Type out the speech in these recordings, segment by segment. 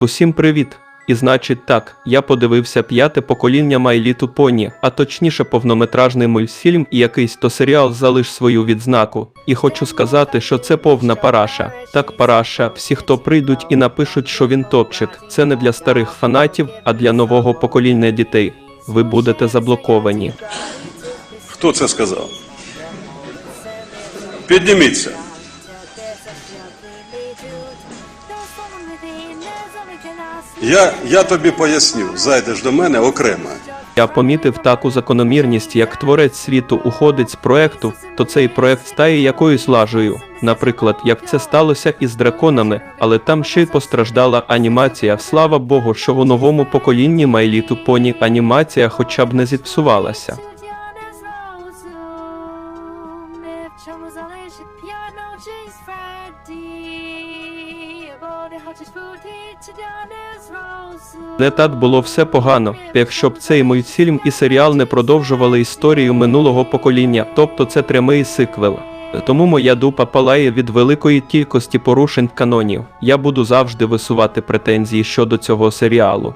Усім привіт! І значить так, я подивився п'яте покоління Little Pony, а точніше повнометражний мультфільм і якийсь то серіал залиш свою відзнаку. І хочу сказати, що це повна параша. Так, параша, всі, хто прийдуть і напишуть, що він топчик. Це не для старих фанатів, а для нового покоління дітей. Ви будете заблоковані. Хто це сказав? Підніміться. Я, я тобі поясню, зайдеш до мене окремо. Я помітив таку закономірність, як творець світу уходить з проекту, то цей проект стає якоюсь лажею. Наприклад, як це сталося із драконами, але там ще й постраждала анімація. Слава Богу, що у новому поколінні майліту поні анімація хоча б не зіпсувалася. Не так було все погано, якщо б цей мультфільм і серіал не продовжували історію минулого покоління, тобто це прямий сиквел. Тому моя дупа палає від великої кількості порушень канонів. Я буду завжди висувати претензії щодо цього серіалу.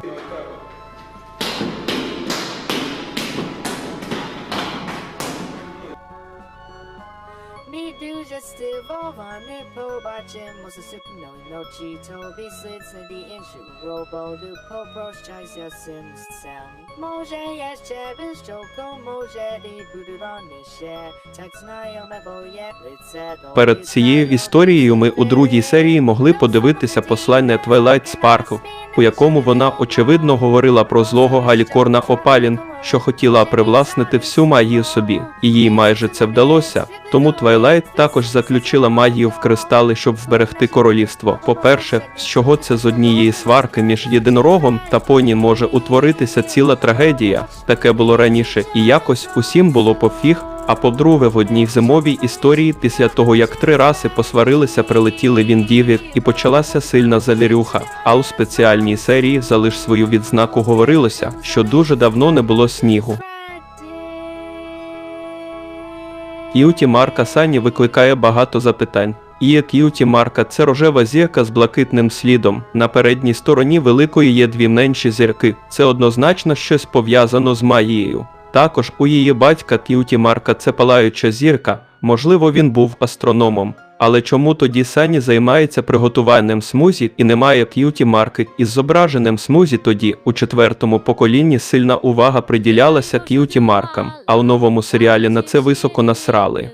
Побачимо засипно ночі тобі слід іншу роботу попрощайся цим сцен. Може я ще чоку, може і буду раніше, так знайоме твоє лице до Перед цією історією ми у другій серії могли подивитися послання Twilight Sparkle, у якому вона очевидно говорила про злого Галікорна Опалін, що хотіла привласнити всю магію собі, і їй майже це вдалося. Тому Твайлайт також заключила магію в кристали, щоб вберегти королівство. По-перше, з чого це з однієї сварки між єдинорогом та поні може утворитися ціла трагедія. Таке було раніше, і якось усім було пофіг. А по-друге, в одній зимовій історії, після того як три раси посварилися, прилетіли Віндіві і почалася сильна залірюха. А у спеціальній серії залиш свою відзнаку говорилося, що дуже давно не було снігу. К'юті марка Сані викликає багато запитань. І к'юті марка це рожева зірка з блакитним слідом. На передній стороні великої є дві менші зірки. Це однозначно щось пов'язано з магією. Також у її батька к'юті марка це палаюча зірка. Можливо, він був астрономом. Але чому тоді Сані займається приготуванням смузі і немає к'юті марки? Із зображеним смузі тоді у четвертому поколінні сильна увага приділялася к'юті маркам, а у новому серіалі на це високо насрали.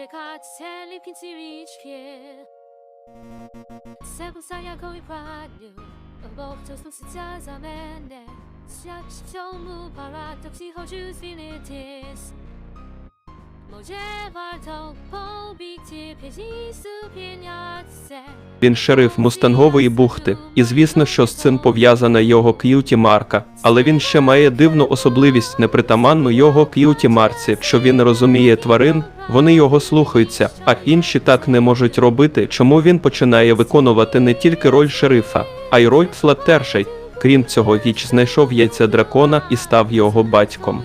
чекати, це ліпінці річки. Це був коли падню, Бог то спуститься за мене. Як в цьому парадоксі хочу звільнитись. Він шериф мустангової бухти, і звісно, що з цим пов'язана його к'юті марка. Але він ще має дивну особливість непритаманну його к'юті марці. Якщо він розуміє тварин, вони його слухаються, а інші так не можуть робити. Чому він починає виконувати не тільки роль шерифа, а й роль Флаттершей. Крім цього, віч знайшов яйця дракона і став його батьком.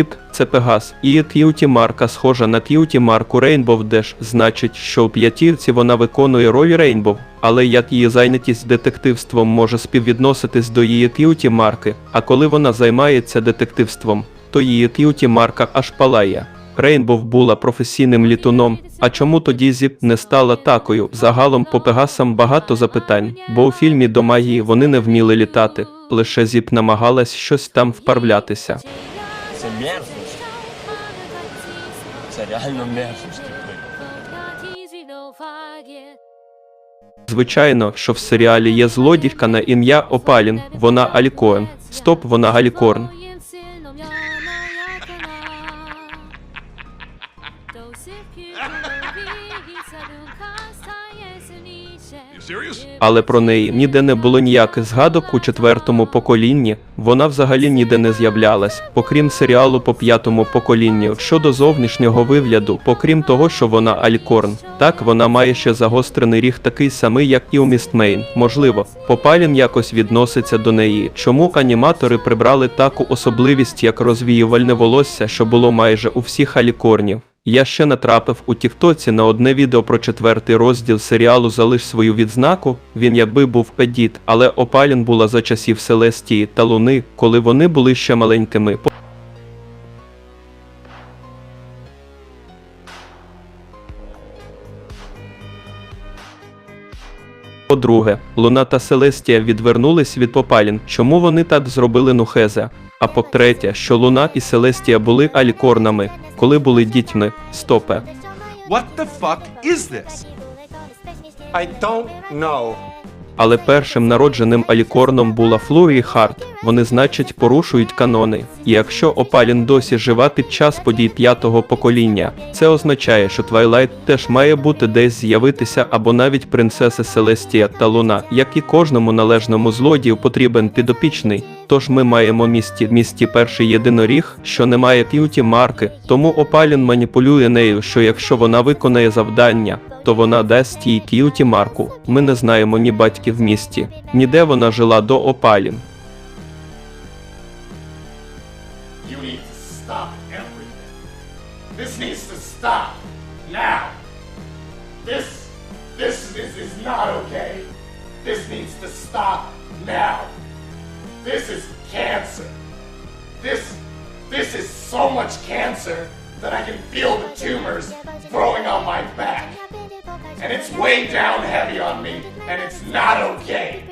Діп це Пегас, і к'юті марка схожа на к'юті марку Rainbow Dash, значить, що у п'ятірці вона виконує роль Rainbow, але як її зайнятість детективством може співвідноситись до її к'юті марки, а коли вона займається детективством, то її к'юті марка аж палає. Рейнбов була професійним літуном, а чому тоді Зіп не стала такою? Загалом по Пегасам багато запитань, бо у фільмі до магії вони не вміли літати, лише Зіп намагалась щось там вправлятися. Це мерзость. Це реально мерзость. Звичайно, що в серіалі є злодівка на ім'я Опалін, вона Алікоен. Стоп, вона Галікорн. Але про неї ніде не було ніяких згадок у четвертому поколінні. Вона взагалі ніде не з'являлась, окрім серіалу по п'ятому поколінню. Щодо зовнішнього вигляду, окрім того, що вона Алькорн. Так, вона має ще загострений ріг такий самий, як і у Містмейн. Можливо, Попалін якось відноситься до неї. Чому аніматори прибрали таку особливість, як розвіювальне волосся, що було майже у всіх алікорнів? Я ще натрапив у Тіктоці на одне відео про четвертий розділ серіалу Залиш свою відзнаку. Він якби був Едіт, але Опалін була за часів Селестії та Луни, коли вони були ще маленькими. По-друге, Луна та Селестія відвернулись від Попалін. Чому вони так зробили Нухезе? А по-третє, що Луна і Селестія були алікорнами, коли були дітьми. Стопе. What the fuck is this? I don't know. Але першим народженим алікорном була Флурі Харт. Вони, значить, порушують канони. І якщо Опалін досі жива під час подій п'ятого покоління, це означає, що Твайлайт теж має бути десь з'явитися або навіть принцеси Селестія та Луна, як і кожному належному злодію потрібен підопічний. Тож ми маємо місті місті перший єдиноріг, що не має к'юті марки, тому Опалін маніпулює нею, що якщо вона виконає завдання, то вона дасть їй к'юті марку. Ми не знаємо ні батьків в місті, ніде вона жила до Опалін. Cancer that I can feel the tumors growing on my back. And it's way down heavy on me, and it's not okay.